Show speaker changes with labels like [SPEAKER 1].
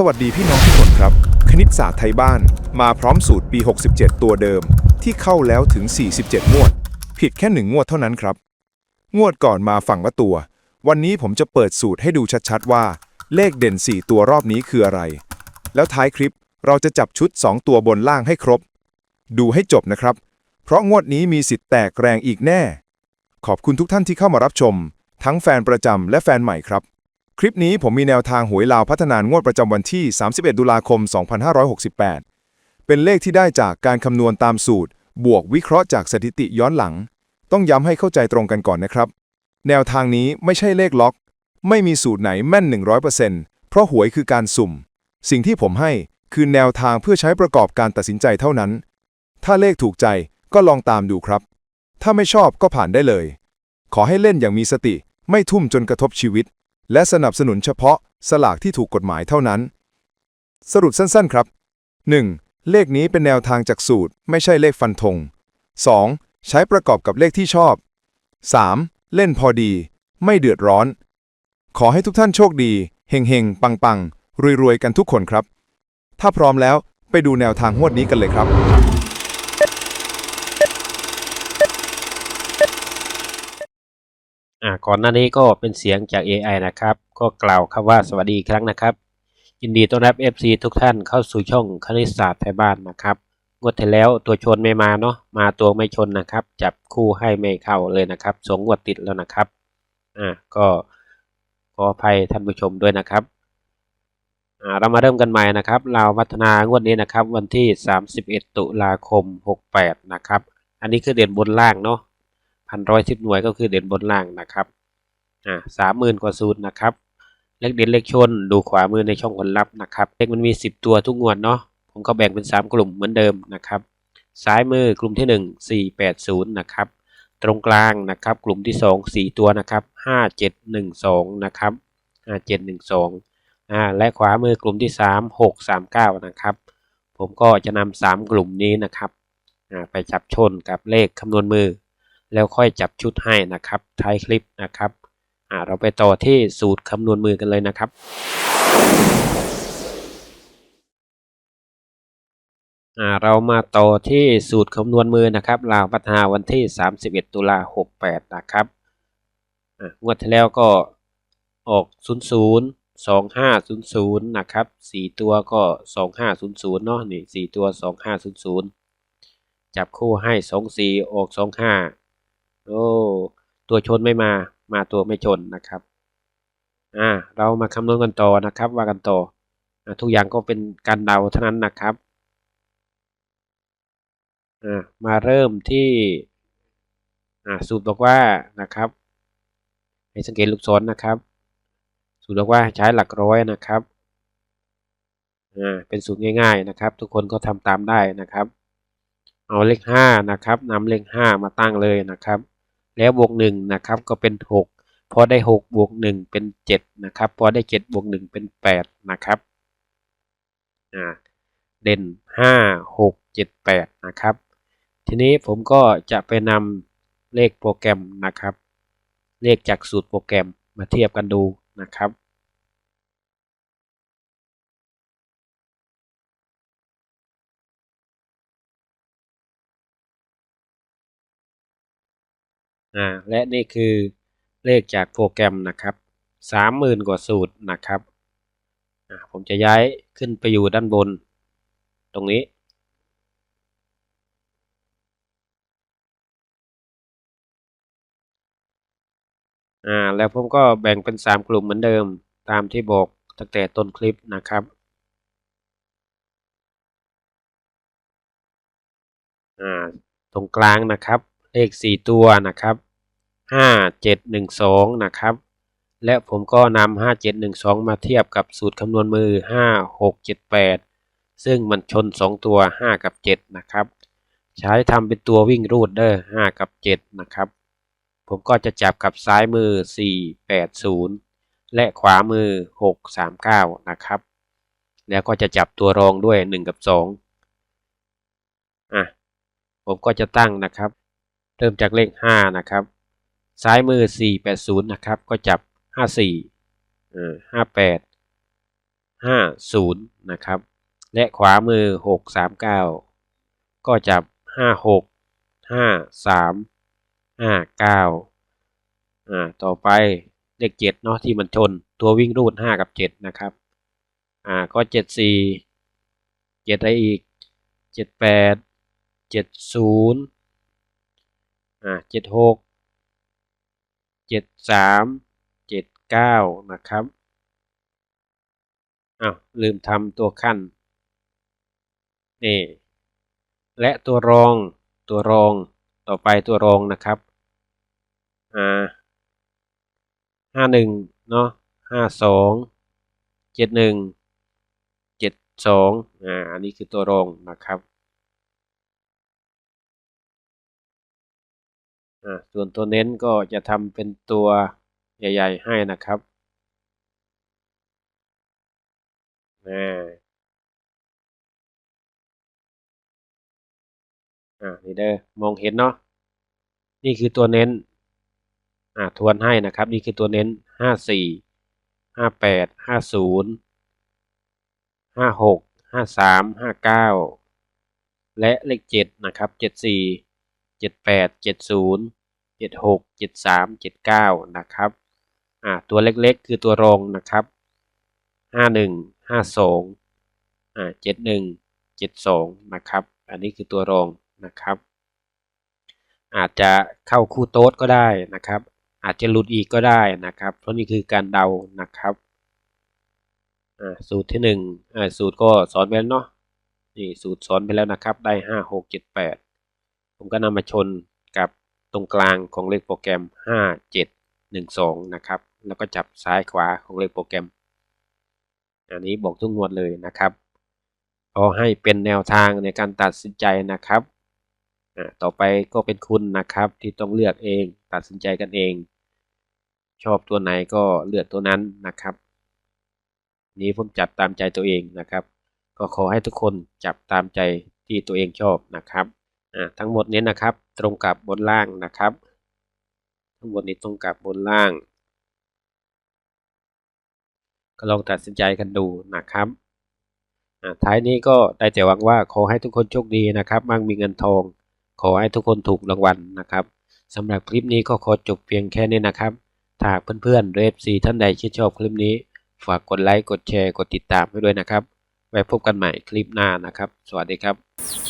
[SPEAKER 1] สวัสดีพี่น้องทุกคนครับ คณิตศาสตร์ไทยบ้าน มาพร้อมสูตรปี 67 ตัวเดิม ที่เข้าแล้วถึง 47 งวด ผิดแค่หนึ่งงวดเท่านั้นครับ งวดก่อนมาฝั่งละตัว วันนี้ผมจะเปิดสูตรให้ดูชัดๆว่า เลขเด่น 4 ตัวรอบนี้คืออะไร แล้วท้ายคลิปเราจะจับชุด 2 ตัวบนล่างให้ครบ ดูให้จบนะครับ เพราะงวดนี้มีสิทธิ์แตกแรงอีกแน่ ขอบคุณทุกท่านที่เข้ามารับชม ทั้งแฟนประจำและแฟนใหม่ครับ คลิปนี้ผมมีแนวทางหวยลาวพัฒนางวดประจำวันที่ 31 ตุลาคม 2568 เป็นเลขที่ได้จากการคำนวณตามสูตร บวกวิเคราะห์จากสถิติย้อนหลัง ต้องย้ำให้เข้าใจตรงกันก่อนนะครับ แนวทางนี้ไม่ใช่เลขล็อก ไม่มีสูตรไหนแม่น 100%เพราะหวยคือการสุ่ม สิ่งที่ผมให้คือแนวทางเพื่อใช้ประกอบการตัดสินใจเท่านั้น ถ้าเลขถูกใจก็ลองตามดูครับ ถ้าไม่ชอบก็ผ่านได้เลย ขอให้เล่นอย่างมีสติ ไม่ทุ่มจนกระทบชีวิต และสนับสนุนเฉพาะสลากที่ถูกกฎหมายเท่านั้น สรุปสั้นๆครับ 1. เลขนี้เป็นแนวทางจากสูตร ไม่ใช่เลขฟันธง 2. ใช้ประกอบกับเลขที่ชอบ 3. เล่นพอดี ไม่เดือดร้อน ขอให้ทุกท่านโชคดีเฮงเฮงปังปังรวยรวยๆ กันทุกคนครับ ถ้าพร้อมแล้วไปดูแนวทางงวดนี้กันเลยครับ
[SPEAKER 2] อ่าก่อนหน้านี้ก็เป็นเสียงจาก AI นะครับ ก็กล่าวคำว่าสวัสดีอีกครั้งนะครับ ยินดีต้อนรับ FC ทุกท่านเข้าสู่ช่องคณิตศาสตร์ไทยบ้านนะครับงวดที่แล้วตัวชนไม่มาเนาะมาตัวไม่ชนนะครับ จับคู่ให้ไม่เข้าเลยนะครับสงงวดติดแล้วนะครับอ่าก็ขออภัยท่านผู้ชมด้วยนะครับอ่าเรามาเริ่มกันใหม่นะครับเราวพัฒนางวดนี้นะครับ วันที่ 31 ตุลาคม 68 นะครับ อันนี้คือเด่นบนล่างเนาะ พันร้อยสิบหน่วยก็คือเด่นบนล่างนะครับอ่าสามหมื่นกว่าสูตรนะครับ เลขเด่นเลขชนดูขวามือในช่องผลลัพธ์นะครับเลขมันมีสิบตัวทุกงวดเนาะผมก็แบ่งเป็นสามกลุ่มเหมือนเดิมนะครับซ้ายมือกลุ่มที่หนึ่งสี่แปดศูนย์นะครับตรงกลางนะครับ กลุ่มที่สองสี่ตัวนะครับห้าเจ็ดหนึ่งสองนะครับห้าเจ็ดหนึ่งสองอ่าและขวามือกลุ่มที่สามหกสามเก้านะครับ ผมก็จะนำสามกลุ่มนี้นะครับอ่าไปจับชนกับเลขคำนวณมือ แล้วค่อยจับชุดให้นะครับท้ายคลิปนะครับเราไปต่อที่สูตรคำนวณมือกันเลยนะครับเรามาต่อที่สูตรคำนวณมือนะครับลาวพัฒนาวันที่ 31 ตุลา68 นะครับอ่างวดที่แล้วก็ออก 00 2500 นะครับ 4 ตัวก็ 2500 เนาะนี่ 4 ตัว 2500 จับคู่ให้ 24 ออก 25 โอ้ตัวชนไม่มามาตัวไม่ชนนะครับอ่าเรามาคำนวณกันต่อนะครับว่ากันต่ออ่าทุกอย่างก็เป็นการเดาเท่านั้นนะครับอ่ามาเริ่มที่อ่าสูตรบอกว่านะครับให้สังเกตลูกศรนะครับ สูตรบอกว่าใช้หลักร้อยนะครับอ่าเป็นสูตรง่าย ๆนะครับ ทุกคนก็ทำตามได้นะครับ เอาเลขห้านะครับนำเลขห้ามาตั้งเลยนะครับ แล้วบวกหนึ่งนะครับก็เป็นหกพอได้หกบวกหนึ่งเป็นเจ็ดนะครับ พอได้เจ็ดบวกหนึ่งเป็นแปดนะครับเด่นห้าหกเจ็ดแปดนะครับ ทีนี้ผมก็จะไปนำเลขโปรแกรมนะครับ เลขจากสูตรโปรแกรมมาเทียบกันดูนะครับ อ่าและนี่คือเลขจากโปรแกรมนะครับสามหมื่นกว่าสูตรนะครับอ่าผมจะย้ายขึ้นไปอยู่ด้านบน ตรงนี้ อ่าแล้วผมก็แบ่งเป็นสามกลุ่มเหมือนเดิมตามที่บอกตั้งแต่ต้นคลิปนะครับอ่าตรงกลางนะครับ เลขสี่ตัวนะครับ ห้าเจ็ดหนึ่งสองนะครับ และผมก็นำห้าเจ็ดหนึ่งสองมาเทียบกับสูตรคำนวณมือห้าหกเจ็ดแปดซึ่งมันชนสองตัวห้ากับเจ็ดนะครับ ใช้ทำเป็นตัววิ่งรูดเดอร์ห้ากับเจ็ดนะครับ ผมก็จะจับกับซ้ายมือสี่แปดศูนย์และขวามือหกสามเก้านะครับ แล้วก็จะจับตัวรองด้วยหนึ่งกับสองอะ ผมก็จะตั้งนะครับ เริ่มจากเลขห้านะครับ ซ้ายมือ 480 นะครับ ก็จับ 54 58 50 นะครับ และขวามือ 639 ก็จับ 56 53 59อ่าต่อไปเลข7เนาะที่มันชนตัววิ่งรูด 5 กับ 7 นะครับอ่าก็ 74 7อดไรอีก 78 70อ่า76 จ็ดหกเจ็ดสามเจ็ดเก้านะครับอ้าวลืมทำตัวขั้นนี่และตัวรองตัวรองต่อไปตัวรองนะครับอ่าห้าหนึ่งเนาะห้าสองเจ็ดหนึ่งเจ็ดสองอ่าอันนี้คือตัวรองนะครับอ่า ส่วนตัวเน้นก็จะทำเป็นตัวใหญ่ ๆ ให้นะครับอ่านี่เด้อมองเห็นเนาะนี่คือตัวเน้นอ่าทวนให้นะครับ นี่คือตัวเน้นห้าสี่ห้าแปดห้าศูนย์ห้าหกห้าสามห้าเก้าและเลขเจ็ดนะครับเจ็ดสี่เจ็ดแปดเจ็ดศูนย์ เจ็ดหกเจ็ดสามเจ็ดเก้านะครับอ่าตัวเล็กๆ คือตัวรองนะครับห้าหนึ่งห้าสองอ่าเจ็ดหนึ่งเจ็ดสองนะครับ อันนี้คือตัวรองนะครับ อาจจะเข้าคู่โต๊ดก็ได้นะครับ อาจจะหลุดอีกก็ได้นะครับ เพราะนี่คือการเดานะครับสูตรที่หนึ่งอ่าสูตรก็สอนไปแล้วเนาะนี่สูตรสอนไปแล้วนะครับ ได้ห้าหกเจ็ดแปดผมก็นำมาชน ตรงกลางของเลขโปรแกรมห้าเจ็ดหนึ่งสองนะครับ แล้วก็จับซ้ายขวาของเลขโปรแกรม อันนี้บอกทุกงวดเลยนะครับขอให้เป็นแนวทางในการตัดสินใจนะครับ ต่อไปก็เป็นคุณนะครับที่ต้องเลือกเองตัดสินใจกันเอง ชอบตัวไหนก็เลือกตัวนั้นนะครับ นี้ผมจับตามใจตัวเองนะครับ ก็ขอให้ทุกคนจับตามใจที่ตัวเองชอบนะครับ ทั้งหมดนี้นะครับ ตรงกับบนล่างนะครับ ทั้งหมดนี้ตรงกับบนล่าง ก็ลองตัดสินใจกันดูนะครับท้ายนี้ก็ได้แต่หวังว่าขอให้ทุกคนโชคดีนะครับ มั่งมีเงินทอง ขอให้ทุกคนถูกรางวัลนะครับสำหรับคลิปนี้ก็ขอจบเพียงแค่นี้นะครับถ้าเพื่อนๆเรฟซีท่านใดชื่นชอบคลิปนี้ ฝากกดไลค์ กดแชร์ กดติดตามให้ด้วยนะครับ ไว้พบกันใหม่คลิปหน้านะครับ สวัสดีครับ